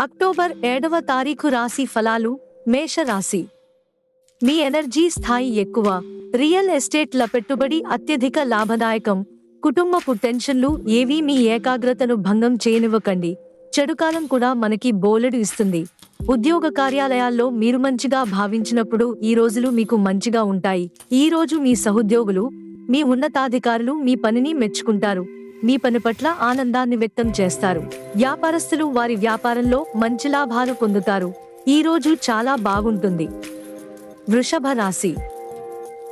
October ఏడవ తారీఖు రాశి ఫలాలు మేష రాశి. మీ ఎనర్జీ స్థాయి ఎక్కువ. రియల్ ఎస్టేట్ల పెట్టుబడి అత్యధిక లాభదాయకం. కుటుంబపు టెన్షన్లు ఏవీ మీ ఏకాగ్రతను భంగం చేయనివ్వకండి. చెడుకాలం కూడా మనకి బోలెడు ఇస్తుంది. ఉద్యోగ కార్యాలయాల్లో మీరు మంచిగా భావించినప్పుడు ఈ రోజులు మీకు మంచిగా ఉంటాయి. ఈ రోజు మీ సహోద్యోగులు మీ ఉన్నతాధికారులు మీ పనిని మెచ్చుకుంటారు. మీ పని పట్ల ఆనందాన్ని వ్యక్తం చేస్తారు. వ్యాపారస్తులు వారి వ్యాపారంలో మంచి లాభాలు పొందుతారు. ఈ రోజు చాలా బాగుంటుంది. వృషభ రాశి.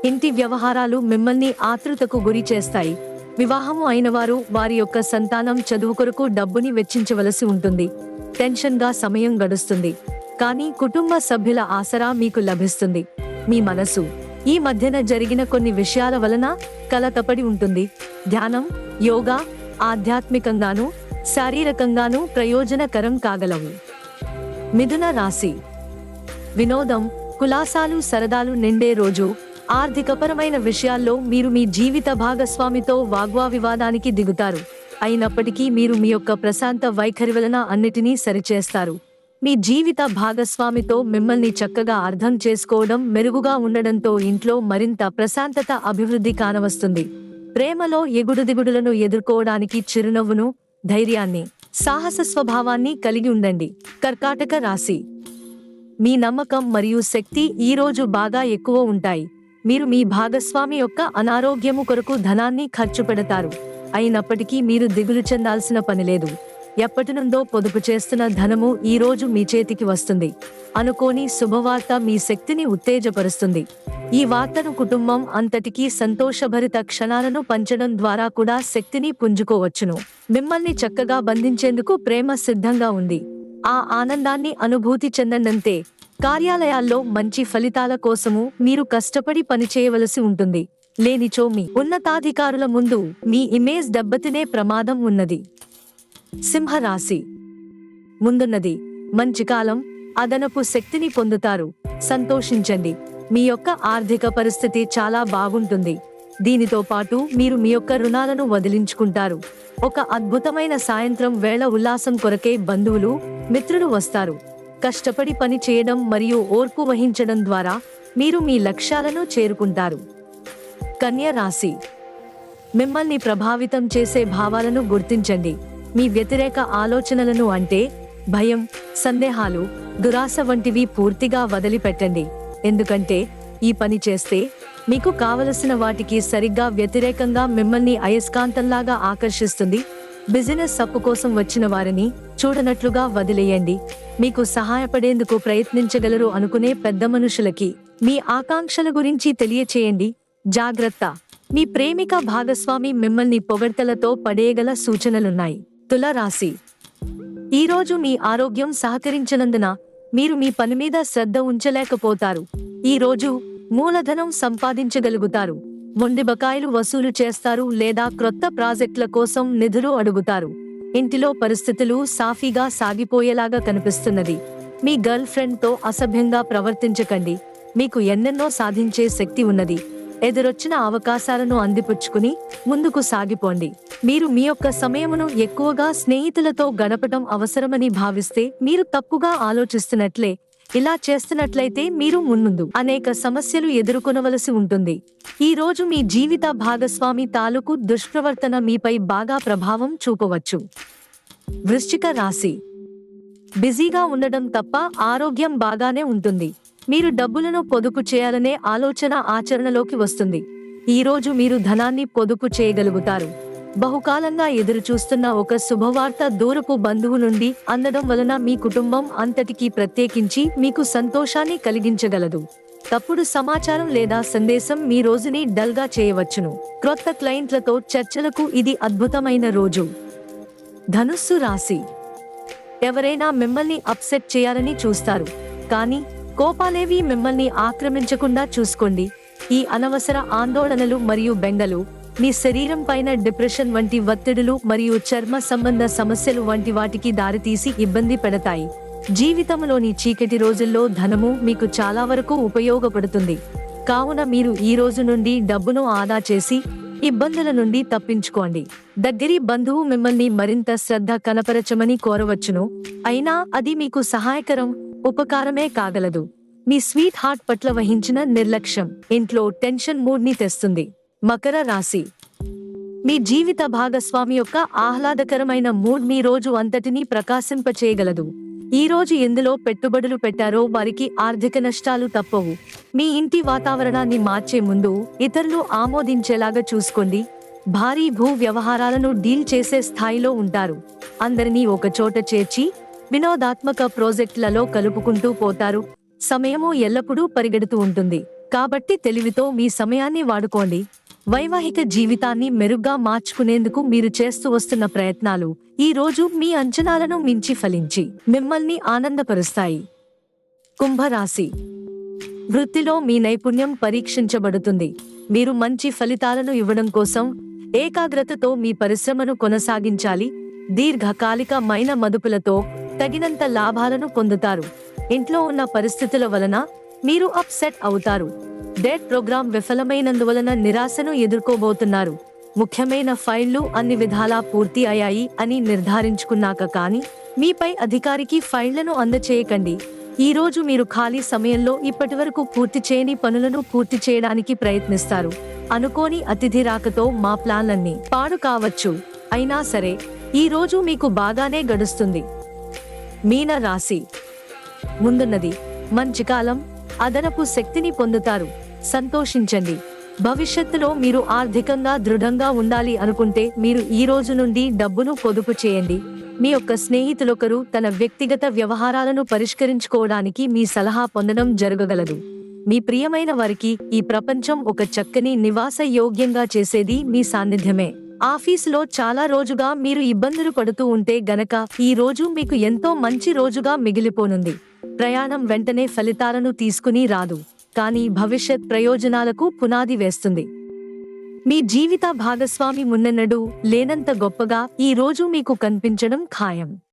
ఇంటి వ్యవహారాలు మిమ్మల్ని ఆతృతకు గురి చేస్తాయి. వివాహము అయిన వారు వారి యొక్క సంతానం చదువు కొరకు డబ్బుని వెచ్చించవలసి ఉంటుంది. టెన్షన్గా సమయం గడుస్తుంది. కానీ కుటుంబ సభ్యుల ఆసరా మీకు లభిస్తుంది. మీ మనసు. ఈ మధ్యన జరిగిన కొన్ని విషయాల వలన కలతపడి ఉంటుంది. ధ్యానం యోగా ఆధ్యాత్మికంగానూ శారీరకంగానూ ప్రయోజనకరం కాగలవు. మిథున రాశి. వినోదం కులాసాలు సరదాలు నిండే రోజు ఆర్థికపరమైన విషయాల్లో మీరు మీ జీవిత భాగస్వామితో వాగ్వా వివాదానికి దిగుతారు. అయినప్పటికీ మీరు మీ యొక్క ప్రశాంత వైఖరి వలన అన్నిటినీ సరిచేస్తారు. మీ జీవిత భాగస్వామితో మిమ్మల్ని చక్కగా అర్థం చేసుకోవడం మెరుగుగా ఉండడంతో ఇంట్లో మరింత ప్రశాంతత అభివృద్ధి కానవస్తుంది. ప్రేమలో ఎగుడు దిగుడులను ఎదుర్కోవడానికి చిరునవ్వును ధైర్యాన్ని సాహస స్వభావాన్ని కలిగి ఉండండి. కర్కాటక రాశి. మీ నమ్మకం మరియు శక్తి ఈ రోజు బాగా ఎక్కువ ఉంటాయి. మీరు మీ భాగస్వామి యొక్క అనారోగ్యము కొరకు ధనాన్ని ఖర్చు పెడతారు. అయినప్పటికీ మీరు దిగులు చెందాల్సిన పని లేదు. ఎప్పటి నుండో పొదుపు చేస్తున్న ధనము ఈ రోజు మీ చేతికి వస్తుంది. అనుకోని శుభవార్త మీ శక్తిని ఉత్తేజపరుస్తుంది. ఈ వార్తను కుటుంబం అంతటికీ సంతోషభరిత క్షణాలను పంచడం ద్వారా కూడా శక్తిని పుంజుకోవచ్చును. మిమ్మల్ని చక్కగా బంధించేందుకు ప్రేమ సిద్ధంగా ఉంది. ఆ ఆనందాన్ని అనుభూతి చెందనంతే కార్యాలయాల్లో మంచి ఫలితాల కోసము మీరు కష్టపడి పనిచేయవలసి ఉంటుంది. లేనిచో మీ ఉన్నతాధికారుల ముందు మీ ఇమేజ్ దెబ్బతినే ప్రమాదం ఉన్నది. సింహరాశి. ముందున్నది మంచి కాలం అదనపు శక్తిని పొందుతారు. సంతోషించండి. మీ యొక్క ఆర్థిక పరిస్థితి చాలా బాగుంటుంది. దీనితో పాటు మీరు మీ యొక్క రుణాలను వదిలించుకుంటారు. ఒక అద్భుతమైన సాయంత్రం వేళ ఉల్లాసం కొరకే బంధువులు మిత్రులు వస్తారు. కష్టపడి పని చేయడం మరియు ఓర్పు వహించడం ద్వారా మీరు మీ లక్ష్యాలను చేరుకుంటారు. కన్య రాశి. మిమ్మల్ని ప్రభావితం చేసే భావాలను గుర్తించండి. మీ వ్యతిరేక ఆలోచనలను అంటే భయం సందేహాలు దురాశ వంటివి పూర్తిగా వదిలిపెట్టండి. ఎందుకంటే ఈ పని చేస్తే మీకు కావలసిన వాటికి సరిగ్గా వ్యతిరేకంగా మిమ్మల్ని అయస్కాంతంలాగా ఆకర్షిస్తుంది. బిజినెస్ అప్పు కోసం వచ్చిన వారిని చూడనట్లుగా వదిలేయండి. మీకు సహాయపడేందుకు ప్రయత్నించగలరు అనుకునే పెద్ద మనుషులకి మీ ఆకాంక్షల గురించి తెలియచేయండి. జాగ్రత్త. మీ ప్రేమిక భాగస్వామి మిమ్మల్ని పొగడ్తలతో పడేయగల సూచనలున్నాయి. తుల రాశి ఈరోజు మీ ఆరోగ్యం సహకరించనందున మీరు మీ పని మీద శ్రద్ధ ఉంచలేకపోతారు. ఈ రోజు మూలధనం సంపాదించగలుగుతారు. మొండి బకాయిలు వసూలు చేస్తారు లేదా క్రొత్త ప్రాజెక్టుల కోసం నిధులు అడుగుతారు. ఇంటిలో పరిస్థితులు సాఫీగా సాగిపోయేలాగా కనిపిస్తున్నది. మీ గర్ల్ ఫ్రెండ్తో అసభ్యంగా ప్రవర్తించకండి. మీకు ఎన్నెన్నో సాధించే శక్తి ఉన్నది. ఎదురొచ్చిన అవకాశాలను అందిపుచ్చుకుని ముందుకు సాగిపోండి. మీరు మీ యొక్క సమయమును ఎక్కువగా స్నేహితులతో గడపటం అవసరమని భావిస్తే మీరు తప్పుగా ఆలోచిస్తున్నట్లే. ఇలా చేస్తున్నట్లయితే మీరు మున్ముందు అనేక సమస్యలు ఎదుర్కొనవలసి ఉంటుంది. ఈ రోజు మీ జీవిత భాగస్వామి తాలూకు దుష్ప్రవర్తన మీపై బాగా ప్రభావం చూపవచ్చు. వృశ్చిక రాశి. బిజీగా ఉండడం తప్ప ఆరోగ్యం బాగానే ఉంటుంది. మీరు డబ్బులను పొదుపు చేయాలనే ఆలోచన ఆచరణలోకి వస్తుంది. ఈ రోజు మీరు ధనాన్ని పొదుపు చేయగలుగుతారు. బహుకాలంగా ఎదురుచూస్తున్న ఒక శుభవార్త దూరపు బంధువు నుండి అందడం వలన మీ కుటుంబం అంతటికీ ప్రత్యేకించి మీకు సంతోషాన్ని కలిగించగలదు. తప్పుడు సమాచారం లేదా సందేశం మీ రోజుని డల్గా చేయవచ్చును. క్రొత్త క్లయింట్లతో చర్చలకు ఇది అద్భుతమైన రోజు. ధనుస్సు రాశి. ఎవరైనా మిమ్మల్ని అప్సెట్ చేయాలని చూస్తారు. కానీ కోపాలేవి మిమ్మల్ని ఆక్రమించకుండా చూసుకోండి. ఈ అనవసర ఆందోళనలు మరియు బెంగలు మీ శరీరం పైన డిప్రెషన్ వంటి ఒత్తిడులు మరియు చర్మ సంబంధ సమస్యలు వంటి వాటికి దారితీసి ఇబ్బంది పెడతాయి. జీవితంలోని చీకటి రోజుల్లో ధనము మీకు చాలా వరకు ఉపయోగపడుతుంది. కావున మీరు ఈ రోజు నుండి డబ్బును ఆదా చేసి ఇబ్బందుల నుండి తప్పించుకోండి. దగ్గరి బంధువు మిమ్మల్ని మరింత శ్రద్ధ కనపరచమని కోరవచ్చును. అయినా అది మీకు సహాయకరం ఉపకారమే కాగలదు. మీ స్వీట్ హార్ట్ పట్ల వహించిన నిర్లక్ష్యం ఇంట్లో టెన్షన్ మూడ్ని తెస్తుంది. మకర రాశి. మీ జీవిత భాగస్వామి యొక్క ఆహ్లాదకరమైన మూడ్ మీ రోజు అంతటినీ ప్రకాశింపచేయగలదు. ఈ రోజు ఎందులో పెట్టుబడులు పెట్టారో వారికి ఆర్థిక నష్టాలు తప్పవు. మీ ఇంటి వాతావరణాన్ని మార్చే ముందు ఇతరులు ఆమోదించేలాగా చూసుకోండి. భారీ భూ వ్యవహారాలను డీల్ చేసే స్థాయిలో ఉంటారు. అందరినీ ఒకచోట చేర్చి వినోదాత్మక ప్రాజెక్టులలో కలుపుకుంటూ పోతారు. సమయము ఎల్లప్పుడూ పరిగెడుతూ ఉంటుంది. కాబట్టి తెలివితో మీ సమయాన్ని వాడుకోండి. వైవాహిక జీవితాన్ని మెరుగ్గా మార్చుకునేందుకు మీరు చేస్తూ వస్తున్న ప్రయత్నాలు ఈ రోజు మీ అంచనాలను మించి ఫలించి మిమ్మల్ని ఆనందపరుస్తాయి. కుంభరాశి. వృత్తిలో మీ నైపుణ్యం పరీక్షించబడుతుంది. మీరు మంచి ఫలితాలను ఇవ్వడం కోసం ఏకాగ్రతతో మీ పరిశ్రమను కొనసాగించాలి. దీర్ఘకాలికమైన మదుపులతో తగినంత లాభాలను పొందుతారు. ఇంట్లో ఉన్న పరిస్థితుల వలన మీరు అప్సెట్ అవుతారు. డెట్ ప్రోగ్రాం విఫలమైనందువలన నిరాశను ఎదుర్కోబోతున్నారు. ముఖ్యమైన ఫైళ్ళు అన్ని విధాలా పూర్తి అయ్యాయి అని నిర్ధారించుకున్నాక కానీ మీపై అధికారికి ఫైళ్ళను అందచేయకండి. ఈ రోజు మీరు ఖాళీ సమయంలో ఇప్పటివరకు పూర్తి చేయని పనులను పూర్తి చేయడానికి ప్రయత్నిస్తారు. అనుకోని అతిథి రాకతో మా ప్లాన్లన్నీ పాడు కావచ్చు. అయినా సరే ఈ రోజు మీకు బాగానే గడుస్తుంది. మీన రాశి ముందున్నది మంచి కాలం అదనపు శక్తిని పొందుతారు. సంతోషించండి. భవిష్యత్తులో మీరు ఆర్థికంగా దృఢంగా ఉండాలి అనుకుంటే మీరు ఈ రోజు నుండి డబ్బును పొదుపు చేయండి. మీ యొక్క స్నేహితులొకరు తన వ్యక్తిగత వ్యవహారాలను పరిష్కరించుకోవడానికి మీ సలహా పొందడం జరగగలదు. మీ ప్రియమైన వారికి ఈ ప్రపంచం ఒక చక్కని నివాస యోగ్యంగా చేసేది మీ సాన్నిధ్యమే. ఆఫీసులో చాలా రోజుగా మీరు ఇబ్బందులు పడుతూ ఉంటే గనక ఈ రోజు మీకు ఎంతో మంచి రోజుగా మిగిలిపోనుంది. ప్రయాణం వెంటనే ఫలితాలను తీసుకుని రాదు. కానీ భవిష్యత్ ప్రయోజనాలకు పునాది వేస్తుంది. మీ జీవిత భాగస్వామి మున్నెన్నడూ లేనంత గొప్పగా ఈ రోజు మీకు కనిపించడం ఖాయం.